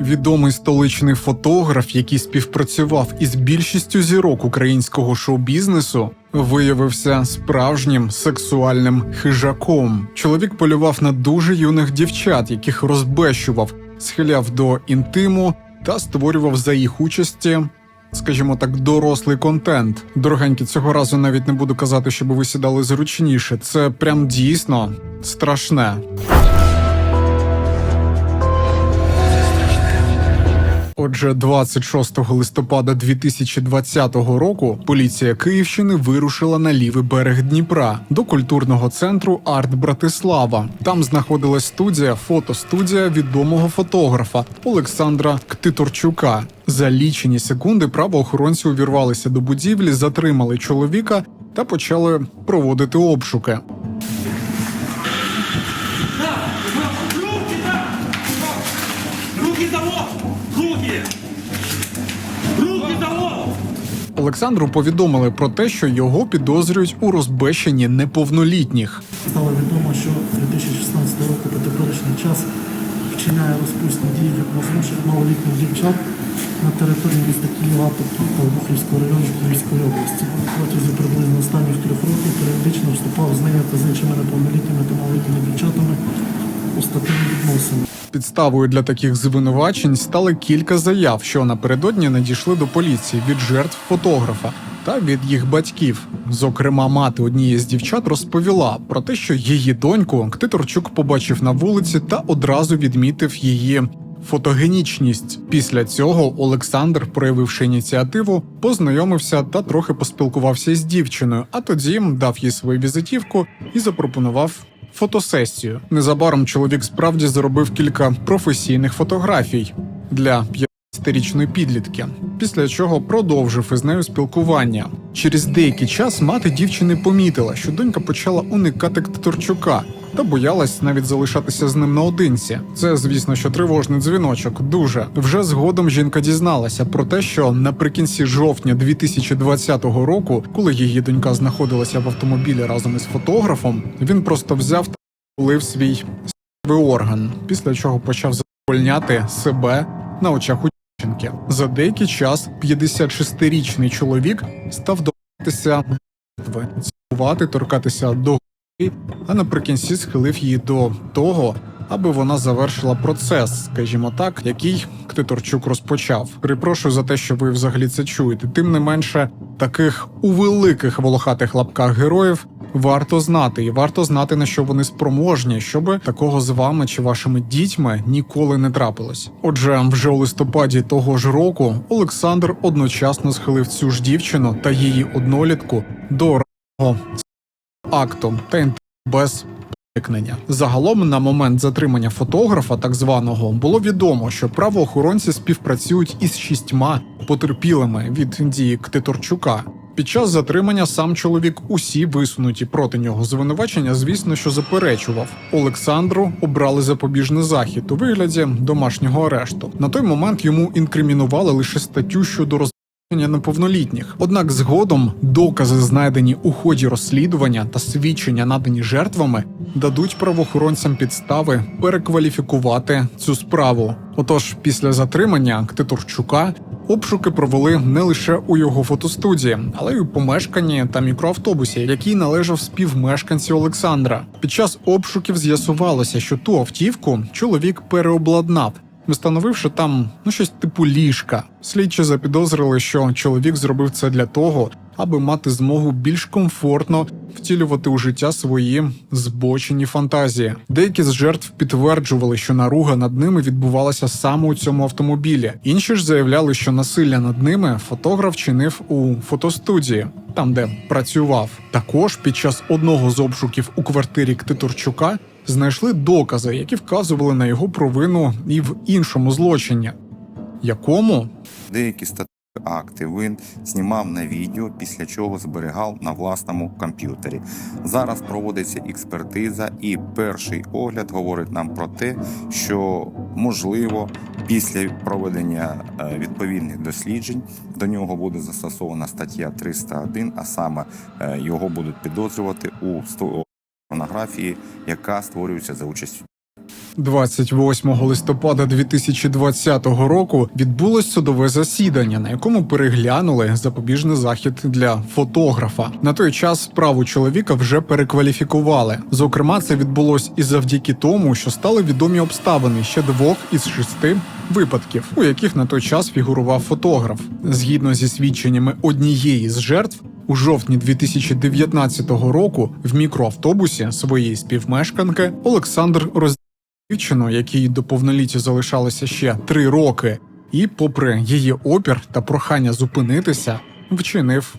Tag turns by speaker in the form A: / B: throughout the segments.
A: Відомий столичний фотограф, який співпрацював із більшістю зірок українського шоу-бізнесу, виявився справжнім сексуальним хижаком. Чоловік полював на дуже юних дівчат, яких розбещував, схиляв до інтиму та створював за їх участі. Скажімо так, дорослий контент. Дорогенькі, цього разу навіть не буду казати, щоб ви сідали зручніше. Це прям дійсно страшне. Отже, 26 листопада 2020 року поліція Київщини вирушила на лівий берег Дніпра до культурного центру Арт Братислава. Там знаходилась студія, фотостудія відомого фотографа Олександра Ктиторчука. За лічені секунди правоохоронці увірвалися до будівлі, затримали чоловіка та почали проводити обшуки. Олександру повідомили про те, що його підозрюють у розбещенні неповнолітніх.
B: Стало відомо, що 2016 року по теперішній час вчиняє розпусні дії відносно малолітніх дівчат на території міста Києва та Бухівського району Київської області. Протягом приблизно останніх трьох років періодично вступав з нею та з іншими неповнолітніми та малолітніми дівчатами у статеві відносини.
A: Підставою для таких звинувачень стали кілька заяв, що напередодні надійшли до поліції від жертв фотографа та від їх батьків. Зокрема, мати однієї з дівчат розповіла про те, що її доньку Ктиторчук побачив на вулиці та одразу відмітив її. Фотогенічність після цього Олександр, проявивши ініціативу, познайомився та трохи поспілкувався з дівчиною, а тоді дав їй свою візитівку і запропонував фотосесію. Незабаром чоловік справді заробив кілька професійних фотографій для 15-річної підлітки, після чого продовжив із нею спілкування. Через деякий час мати дівчини помітила, що донька почала уникати Торчука та боялась навіть залишатися з ним наодинці. Це, звісно, що тривожний дзвіночок. Дуже вже згодом жінка дізналася про те, що наприкінці жовтня 2020 року, коли її донька знаходилася в автомобілі разом із фотографом, він просто взяв та полив свій орган, після чого почав задовольняти себе на очах у дівчинки. За деякий час 56-річний чоловік став домагатися цілувати, торкатися до а наприкінці схилив її до того, аби вона завершила процес, скажімо так, який Ктиторчук розпочав. Перепрошую за те, що ви взагалі це чуєте. Тим не менше, таких у великих волохатих лапках героїв варто знати, і варто знати на що вони спроможні, щоб такого з вами чи вашими дітьми ніколи не трапилось. Отже, вже у листопаді того ж року Олександр одночасно схилив цю ж дівчину та її однолітку до та інтиму без проникнення. Загалом на момент затримання фотографа, так званого, було відомо, що правоохоронці співпрацюють із шістьма потерпілими від дії Ктиторчука. Під час затримання сам чоловік усі висунуті проти нього звинувачення, звісно, що заперечував. Олександру обрали запобіжний захід у вигляді домашнього арешту. На той момент йому інкримінували лише статтю щодо роз неповнолітніх. Однак згодом докази, знайдені у ході розслідування та свідчення, надані жертвами, дадуть правоохоронцям підстави перекваліфікувати цю справу. Отож, після затримання Ктиторчука обшуки провели не лише у його фотостудії, але й у помешканні та мікроавтобусі, який належав співмешканці Олександра. Під час обшуків з'ясувалося, що ту автівку чоловік переобладнав встановивши там ну щось типу ліжка. Слідчі запідозрили, що чоловік зробив це для того, аби мати змогу більш комфортно втілювати у життя свої збочені фантазії. Деякі з жертв підтверджували, що наруга над ними відбувалася саме у цьому автомобілі. Інші ж заявляли, що насилля над ними фотограф чинив у фотостудії. Там, де працював, також під час одного з обшуків у квартирі Ктиторчука знайшли докази, які вказували на його провину і в іншому злочині. Якому
C: Деякі статеві акти він знімав на відео, після чого зберігав на власному комп'ютері. Зараз проводиться експертиза, і перший огляд говорить нам про те, що можливо після проведення е, відповідних досліджень до нього буде застосована стаття 301, а саме е, його будуть підозрювати у порнографії, яка створюється за участю
A: 28 листопада 2020 року відбулось судове засідання, на якому переглянули запобіжний захід для фотографа. На той час справу чоловіка вже перекваліфікували. Зокрема, це відбулось і завдяки тому, що стали відомі обставини ще двох із шести випадків, у яких на той час фігурував фотограф. Згідно зі свідченнями однієї з жертв. У жовтні 2019 року в мікроавтобусі своєї співмешканки Олександр роз дівчину, якій до повноліття залишалося ще три роки, і, попри її опір та прохання зупинитися, вчинив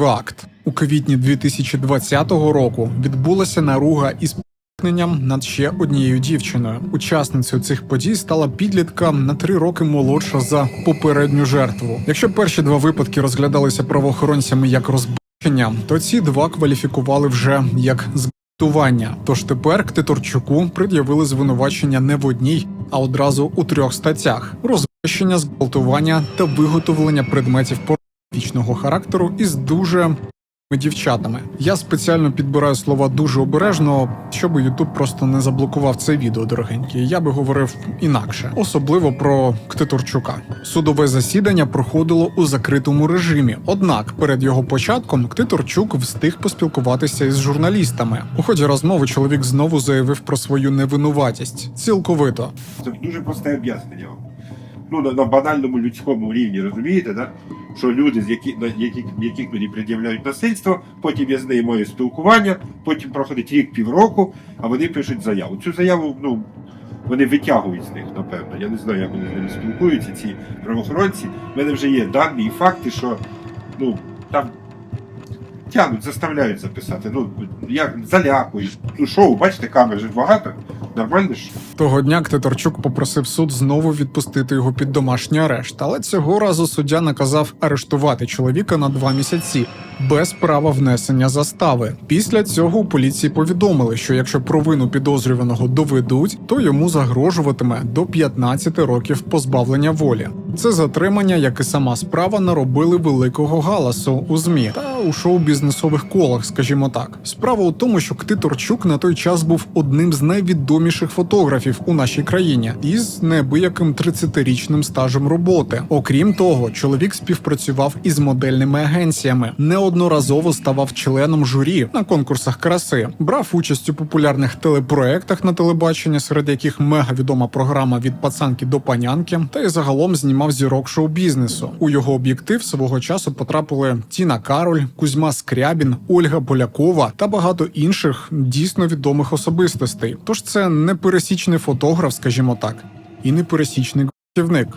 A: акт. У квітні 2020 року відбулася наруга із проникненням над ще однією дівчиною. Учасницею цих подій стала підлітка на три роки молодша за попередню жертву. Якщо перші два випадки розглядалися правоохоронцями як розбачення, то ці два кваліфікували вже як зґвалтування. Тож тепер Ктиторчуку пред'явили звинувачення не в одній, а одразу у трьох статтях: розбещення, зґвалтування та виготовлення предметів порнографічного характеру із дуже дівчатами. Я спеціально підбираю слова дуже обережно, щоб Ютуб просто не заблокував це відео, дорогенькі. Я би говорив інакше, особливо про Ктиторчука. Судове засідання проходило у закритому режимі. Однак перед його початком Ктиторчук встиг поспілкуватися із журналістами. У ході розмови чоловік знову заявив про свою невинуватість. Цілковито.
D: Це дуже просте об'яснення. Ну, на, на банальному людському рівні, розумієте, да? Що люди, з на яких, яких мені пред'являють насильство, потім я з нею маю спілкування, потім проходить рік півроку, а вони пишуть заяву. Цю заяву, ну, вони витягують з них, напевно. Я не знаю, як вони з ними спілкуються, ці правоохоронці. У мене вже є дані і факти, що ну, там тягнуть, заставляють записати. Ну, як залякують. Ну, шоу, бачите, камер же багато. Нормально ж.
A: Того дня Ктиторчук попросив суд знову відпустити його під домашній арешт, але цього разу суддя наказав арештувати чоловіка на два місяці без права внесення застави. Після цього у поліції повідомили, що якщо провину підозрюваного доведуть, то йому загрожуватиме до 15 років позбавлення волі. Це затримання, як і сама справа, наробили великого галасу у змі та у шоу-бізнесових колах, скажімо так. Справа у тому, що Ктиторчук на той час був одним з найвідоміших фотографів у нашій країні із неабияким 30-річним стажем роботи. Окрім того, чоловік співпрацював із модельними агенціями, неодноразово ставав членом журі на конкурсах краси, брав участь у популярних телепроектах на телебаченні, серед яких мегавідома програма від пацанки до панянки, та й загалом знімав зірок шоу-бізнесу. У його об'єктив свого часу потрапили Тіна Кароль, Кузьма Скрябін, Ольга Полякова та багато інших дійсно відомих особистостей. Тож це не пересічний фотограф, скажімо так, і не пересічний гвалтівник.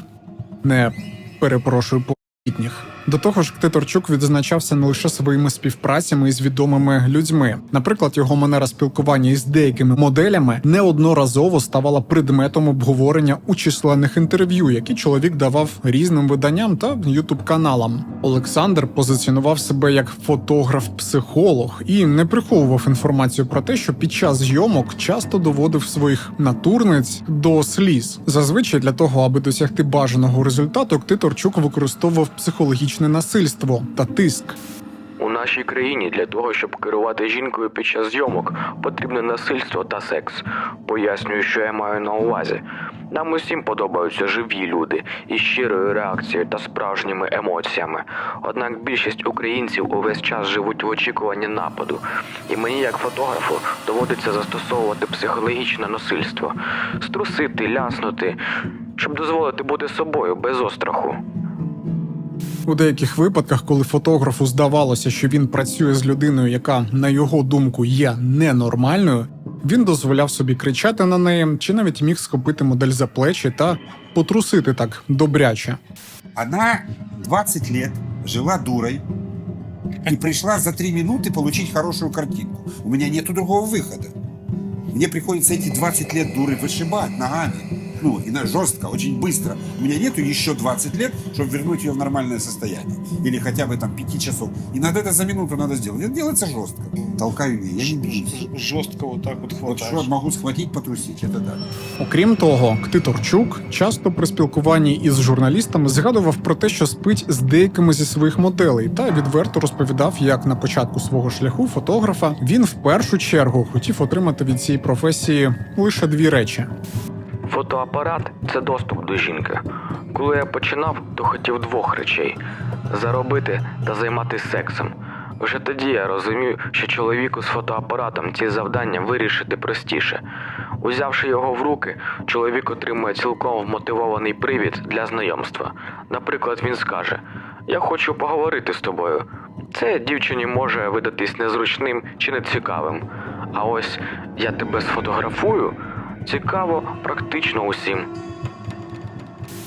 A: Не перепрошую повітніх. До того ж, Ктиторчук відзначався не лише своїми співпрацями із відомими людьми. Наприклад, його манера спілкування із деякими моделями неодноразово ставала предметом обговорення у численних інтерв'ю, які чоловік давав різним виданням та ютуб каналам. Олександр позиціонував себе як фотограф-психолог і не приховував інформацію про те, що під час зйомок часто доводив своїх натурниць до сліз. Зазвичай для того, аби досягти бажаного результату, Ктиторчук використовував психологічне насильство та тиск.
E: У нашій країні для того, щоб керувати жінкою під час зйомок, потрібне насильство та секс. Пояснюю, що я маю на увазі. Нам усім подобаються живі люди із щирою реакцією та справжніми емоціями. Однак більшість українців увесь час живуть в очікуванні нападу, і мені, як фотографу, доводиться застосовувати психологічне насильство, струсити, ляснути, щоб дозволити бути собою без остраху.
A: У деяких випадках, коли фотографу здавалося, що він працює з людиною, яка, на його думку, є ненормальною, він дозволяв собі кричати на неї, чи навіть міг схопити модель за плечі та потрусити так добряче.
F: Она 20 лет жила дурой и пришла за 3 минуты получить хорошую картинку. У меня нету другого выхода. Мне приходится эти 20 лет дуры вышибать ногами. Ну, и на жестко, очень быстро. У меня нету еще 20 лет, чтобы вернуть ее в нормальное состояние. Или хотя бы там 5 часов. Иногда это за минуту надо сделать. Это делается жестко. Толкаю ее, я не бьюсь.
G: Жестко вот так вот
F: Вот
G: хватаешь.
F: что могу схватить, потрусить, это да.
A: Окрім того, Ктиторчук часто при спілкуванні із журналістами згадував про те, що спить з деякими зі своїх моделей, та відверто розповідав, як на початку свого шляху фотографа він в першу чергу хотів отримати від цієї професії лише дві речі.
E: Фотоапарат це доступ до жінки. Коли я починав, то хотів двох речей: заробити та займатися сексом. Вже тоді я розумів, що чоловіку з фотоапаратом ці завдання вирішити простіше. Узявши його в руки, чоловік отримує цілком вмотивований привід для знайомства. Наприклад, він скаже: Я хочу поговорити з тобою. Це дівчині може видатись незручним чи нецікавим. А ось я тебе сфотографую. Цікаво практично усім.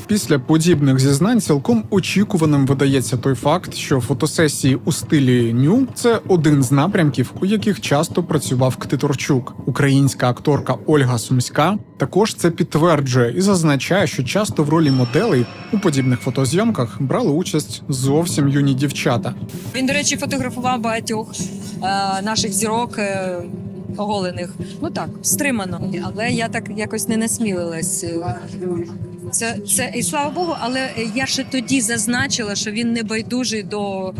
A: Після подібних зізнань цілком очікуваним видається той факт, що фотосесії у стилі ню це один з напрямків, у яких часто працював Ктиторчук. Українська акторка Ольга Сумська також це підтверджує і зазначає, що часто в ролі моделей у подібних фотозйомках брали участь зовсім юні дівчата.
H: Він, до речі, фотографував багатьох е, наших зірок е, оголених. Ну так, стримано. Але я так якось не насмілилась. Це, це і слава Богу, але я ще тоді зазначила, що він не байдужий до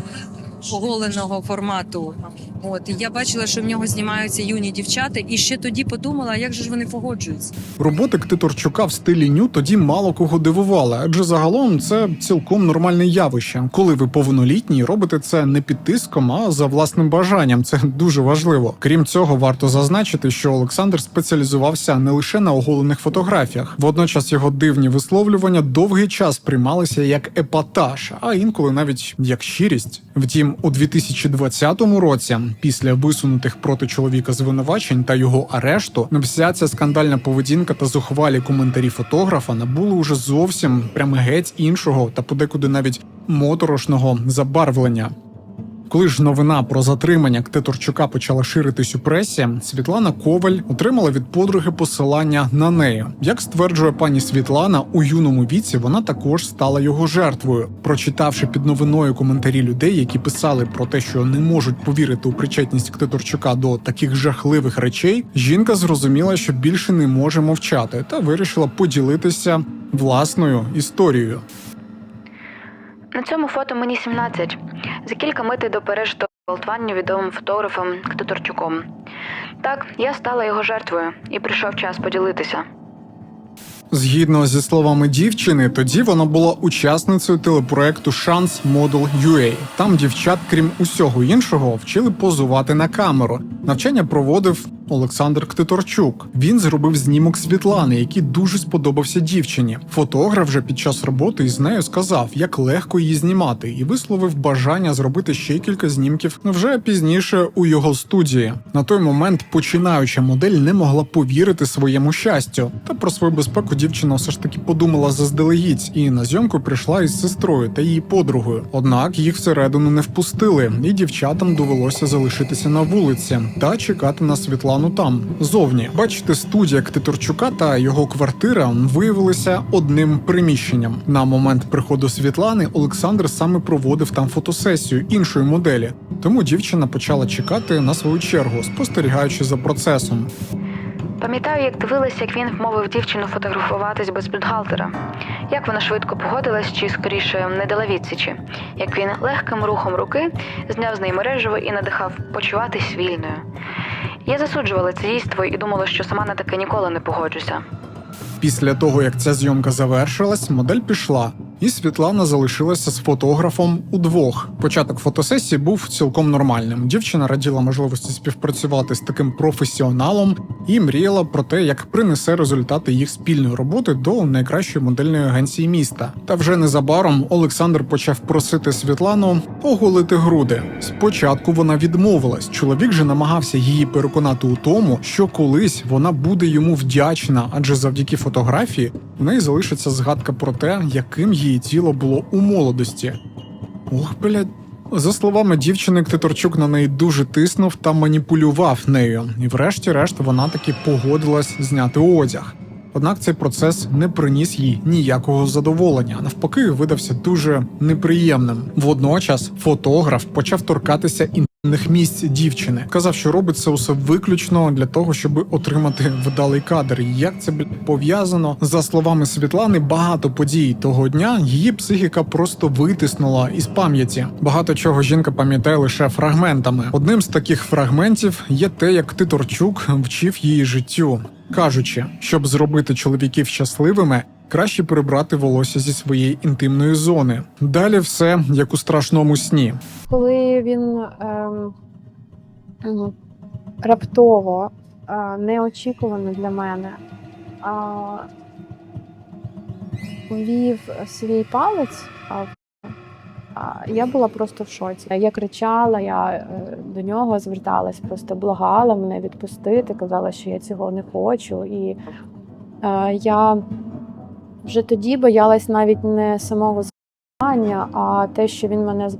H: оголеного формату. От я бачила, що в нього знімаються юні дівчата, і ще тоді подумала, як же ж вони погоджуються.
A: Роботи Ктиторчука в стилі ню тоді мало кого дивували, адже загалом це цілком нормальне явище. Коли ви повнолітні, робите це не під тиском, а за власним бажанням. Це дуже важливо. Крім цього, варто зазначити, що Олександр спеціалізувався не лише на оголених фотографіях. Водночас його дивні висловлювання довгий час приймалися як епатаж, а інколи навіть як щирість. Втім, у 2020 році, після висунутих проти чоловіка звинувачень та його арешту, вся ця скандальна поведінка та зухвалі коментарі фотографа набули уже зовсім прямо геть іншого та подекуди навіть моторошного забарвлення. Коли ж новина про затримання Ктиторчука почала ширитись у пресі, Світлана Коваль отримала від подруги посилання на неї. Як стверджує пані Світлана, у юному віці вона також стала його жертвою. Прочитавши під новиною коментарі людей, які писали про те, що не можуть повірити у причетність Ктиторчука до таких жахливих речей, жінка зрозуміла, що більше не може мовчати, та вирішила поділитися власною історією.
I: На цьому фото мені 17. За кілька митей до пережитого гвалтування відомим фотографом Ктуторчуком. Так, я стала його жертвою, і прийшов час поділитися.
A: Згідно зі словами дівчини, тоді вона була учасницею телепроекту Шанс Model UA. Там дівчат, крім усього іншого, вчили позувати на камеру. Навчання проводив Олександр Ктиторчук. Він зробив знімок Світлани, який дуже сподобався дівчині. Фотограф же під час роботи із нею сказав, як легко її знімати, і висловив бажання зробити ще кілька знімків вже пізніше у його студії. На той момент починаюча модель не могла повірити своєму щастю. Та про свою безпеку дівчина все ж таки подумала заздалегідь і на зйомку прийшла із сестрою та її подругою. Однак їх всередину не впустили, і дівчатам довелося залишитися на вулиці та чекати на Світлану там зовні. Бачите, студія Ктиторчука та його квартира виявилися одним приміщенням. На момент приходу Світлани Олександр саме проводив там фотосесію іншої моделі. Тому дівчина почала чекати на свою чергу, спостерігаючи за процесом.
I: Пам'ятаю, як дивилася, як він вмовив дівчину фотографуватись без бюстгальтера. Як вона швидко погодилась, чи скоріше не дала відсічі, як він легким рухом руки зняв з неї мережево і надихав почуватись вільною. Я засуджувала це дійство і думала, що сама на таке ніколи не погоджуся.
A: Після того, як ця зйомка завершилась, модель пішла, і Світлана залишилася з фотографом удвох. Початок фотосесії був цілком нормальним. Дівчина раділа можливості співпрацювати з таким професіоналом і мріяла про те, як принесе результати їх спільної роботи до найкращої модельної агенції міста. Та вже незабаром Олександр почав просити Світлану оголити груди. Спочатку вона відмовилась. Чоловік же намагався її переконати у тому, що колись вона буде йому вдячна, адже завдяки фотографії в неї залишиться згадка про те, яким її тіло було у молодості. Ох, блядь. За словами дівчини, Ктиторчук на неї дуже тиснув та маніпулював нею, і врешті-решт вона таки погодилась зняти одяг. Однак цей процес не приніс їй ніякого задоволення, навпаки, видався дуже неприємним. Водночас фотограф почав торкатися інтимних місць дівчини. Казав, що робить це усе виключно для того, щоб отримати вдалий кадр. Як це пов'язано за словами Світлани, багато подій того дня її психіка просто витиснула із пам'яті. Багато чого жінка пам'ятає лише фрагментами. Одним з таких фрагментів є те, як Титорчук вчив її життю, кажучи, щоб зробити чоловіків щасливими. Краще прибрати волосся зі своєї інтимної зони. Далі все як у страшному сні.
G: коли він ем, раптово, е, неочікувано для мене, а, ввів свій палець, я була просто в шоці. Я кричала, я е, до нього зверталась, просто благала мене відпустити, казала, що я цього не хочу. І е, я вже тоді боялась навіть не самого зґвалтування, а те, що він мене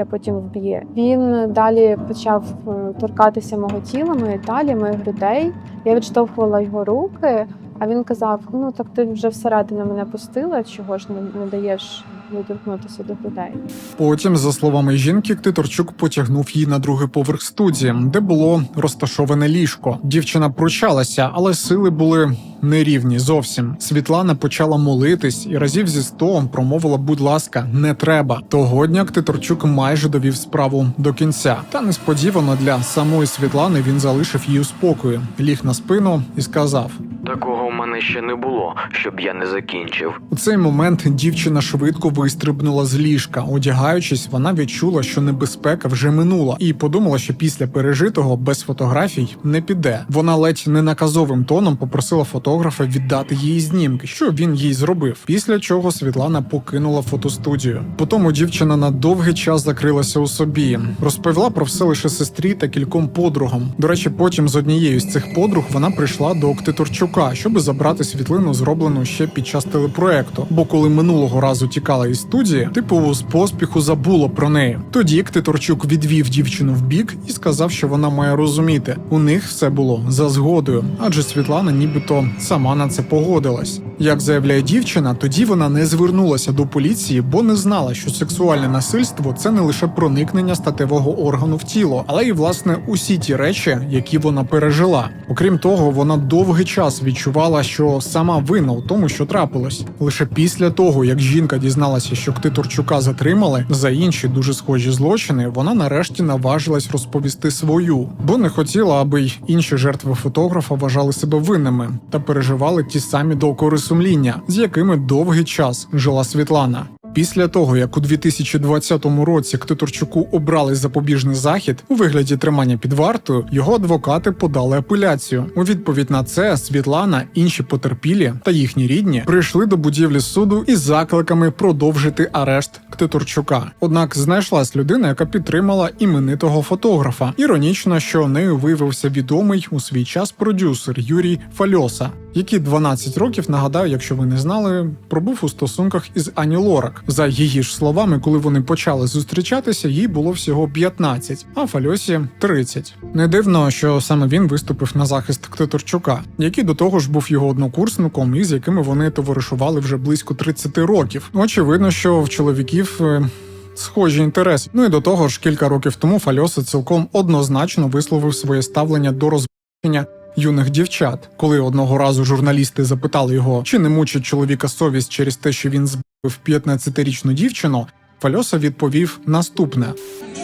G: а потім вб'є. Він далі почав е, торкатися мого тіла, моєї талії, моїх грудей. Я відштовхувала його руки, а він казав: Ну так ти вже всередину мене пустила, чого ж не, не даєш доторкнутися до грудей.
A: Потім, за словами жінки, Ктиторчук потягнув її на другий поверх студії, де було розташоване ліжко. Дівчина пручалася, але сили були нерівні зовсім. Світлана почала молитись і разів зі сто промовила: будь ласка, не треба. Того дня Ктиторчук майже довів справу до кінця. Та несподівано для самої Світлани він залишив її у спокою, ліг на спину і сказав:
E: Такого в мене ще не було, щоб я не закінчив.
A: У цей момент дівчина швидко вистрибнула з ліжка. Одягаючись, вона відчула, що небезпека вже минула, і подумала, що після пережитого без фотографій не піде. Вона ледь не наказовим тоном попросила фотографа віддати їй знімки, що він їй зробив. Після чого Світлана покинула фотостудію. Потім дівчина на довгий час закрилася у собі, розповіла про все лише сестрі та кільком подругам. До речі, потім з однією з цих подруг вона прийшла до Ктиторчука, щоб забрати світлину, зроблену ще під час телепроекту. Бо коли минулого разу тікала із студії, типу з поспіху забула про неї. Тоді Ктиторчук відвів дівчину в бік і сказав, що вона має розуміти, у них все було за згодою, адже Світлана нібито сама на це погодилась. Як заявляє дівчина, тоді вона не звернулася до поліції, бо не знала, що сексуальне насильство це не лише проникнення статевого органу в тіло, але й власне усі ті речі, які вона пережила. Окрім того, вона довгий час відчувала, що сама винна у тому, що трапилось. Лише після того, як жінка дізналася, що Ктитурчука затримали за інші дуже схожі злочини, вона нарешті наважилась розповісти свою, бо не хотіла, аби й інші жертви фотографа вважали себе винними та переживали ті самі докори сумління, з якими довгий час жила Світлана. Після того, як у 2020 році Ктиторчуку обрали запобіжний захід у вигляді тримання під вартою, його адвокати подали апеляцію. У відповідь на це Світлана, інші потерпілі та їхні рідні прийшли до будівлі суду із закликами продовжити арешт Ктиторчука. Однак знайшлась людина, яка підтримала іменитого фотографа. Іронічно, що нею виявився відомий у свій час продюсер Юрій Фальоса, який 12 років нагадаю, якщо ви не знали, пробув у стосунках із Ані Лорак. За її ж словами, коли вони почали зустрічатися, їй було всього 15, а Фальосі 30. Не дивно, що саме він виступив на захист Ктиторчука, який до того ж був його однокурсником, і з якими вони товаришували вже близько 30 років. Очевидно, що в чоловіків. е, Схожі інтереси. Ну і до того ж, кілька років тому Фальоса цілком однозначно висловив своє ставлення до розбачення юних дівчат. Коли одного разу журналісти запитали його, чи не мучить чоловіка совість через те, що він збив 15-річну дівчину, Фальоса відповів наступне: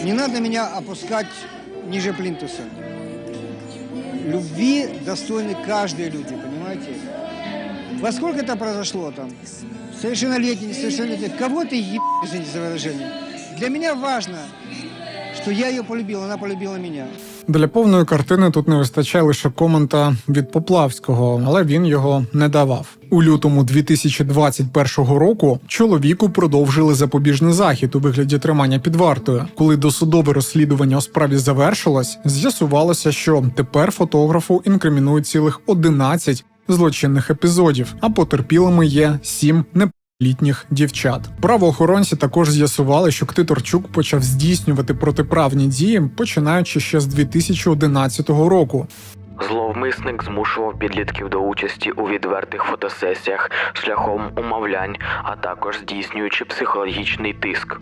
J: Не надо меня опускать ниже плинтуса. Любви достойны каждые люди, понимаете? Во сколько это произошло там? Совершеннолетний, несовершеннолетний. Кого ты еб... извините за выражение? Для меня важно, что я ее полюбил, она полюбила меня.
A: Для повної картини тут не вистачає лише комента від Поплавського, але він його не давав. У лютому 2021 року чоловіку продовжили запобіжний захід у вигляді тримання під вартою. Коли досудове розслідування у справі завершилось, з'ясувалося, що тепер фотографу інкримінують цілих 11 злочинних епізодів, а потерпілими є 7 не літніх дівчат. Правоохоронці також з'ясували, що Ктиторчук почав здійснювати протиправні дії, починаючи ще з 2011 року.
E: Зловмисник змушував підлітків до участі у відвертих фотосесіях шляхом умовлянь, а також здійснюючи психологічний тиск.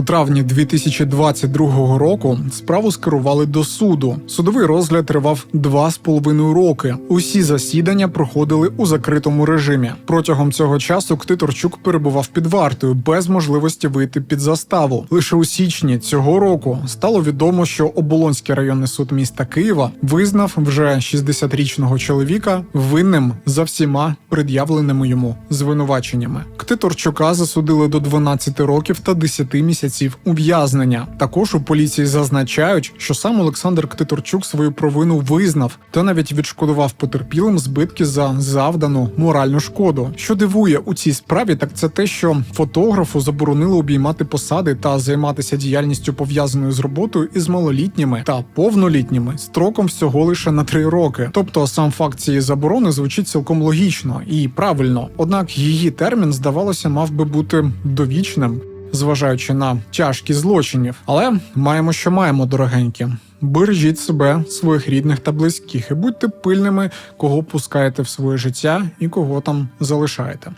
A: У травні 2022 року справу скерували до суду. Судовий розгляд тривав два з половиною роки. Усі засідання проходили у закритому режимі. Протягом цього часу Ктиторчук перебував під вартою без можливості вийти під заставу. Лише у січні цього року стало відомо, що Оболонський районний суд міста Києва визнав вже 60-річного чоловіка винним за всіма пред'явленими йому звинуваченнями. Ктиторчука засудили до 12 років та 10 місяців ув'язнення. Також у поліції зазначають, що сам Олександр Ктиторчук свою провину визнав та навіть відшкодував потерпілим збитки за завдану моральну шкоду. Що дивує у цій справі, так це те, що фотографу заборонили обіймати посади та займатися діяльністю пов'язаною з роботою із малолітніми та повнолітніми строком всього лише на три роки. Тобто сам факт цієї заборони звучить цілком логічно і правильно. Однак її термін, здавалося, мав би бути довічним зважаючи на тяжкість злочинів. Але маємо, що маємо, дорогенькі. Бережіть себе, своїх рідних та близьких, і будьте пильними, кого пускаєте в своє життя і кого там залишаєте.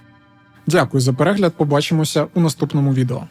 A: Дякую за перегляд. Побачимося у наступному відео.